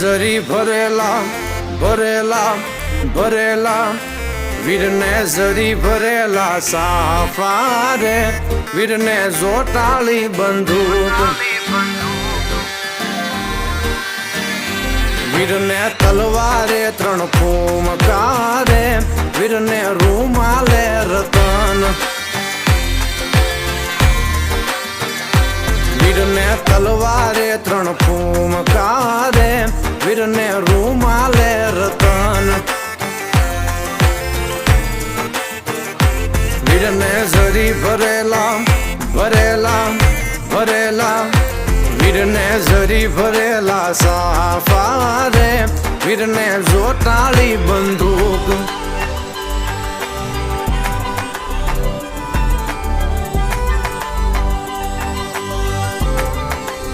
ઝરી ભરેલા ભરેલા ભરેલા. વીરને ઝરી ભરેલા સાફા વીરને જોટાળી બંદૂક. વીરને તલવારે ત્રણ ફૂમકારે વીરને રૂમાલે રતન. વીરને તલવારે ત્રણ ફૂમકારે વીરને રૂમાલે રતન વીરને ઝરી ભરેલા ભરેલા ભરેલા વીરને ઝરી ભરેલા સાફા રે વીરને જોટાળી બંદૂક